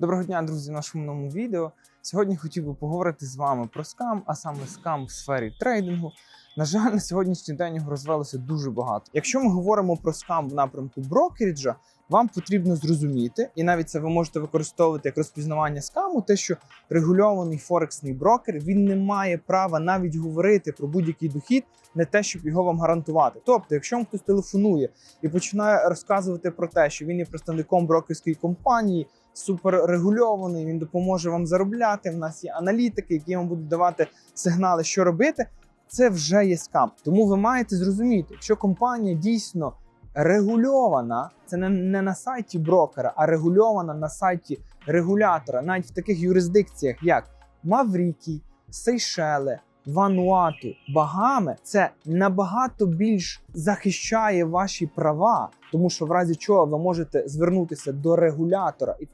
Доброго дня, друзі, в нашому новому відео. Сьогодні хотів би поговорити з вами про скам, а саме скам в сфері трейдингу. На жаль, на сьогоднішній день його розвелося дуже багато. Якщо ми говоримо про скам в напрямку брокеріджа, вам потрібно зрозуміти, і навіть це ви можете використовувати як розпізнавання скаму, те, що регульований форексний брокер він не має права навіть говорити про будь-який дохід, не те, щоб його вам гарантувати. Тобто, якщо вам хтось телефонує і починає розказувати про те, що він є представником брокерської компанії, суперрегульований, він допоможе вам заробляти. В нас є аналітики, які вам будуть давати сигнали, що робити. Це вже є скам. Тому ви маєте зрозуміти, якщо компанія дійсно регульована, це не, не на сайті брокера, а регульована на сайті регулятора, навіть в таких юрисдикціях, як Маврікій, Сейшели, Вануату, Багами, це набагато більш захищає ваші права, тому що в разі чого ви можете звернутися до регулятора, і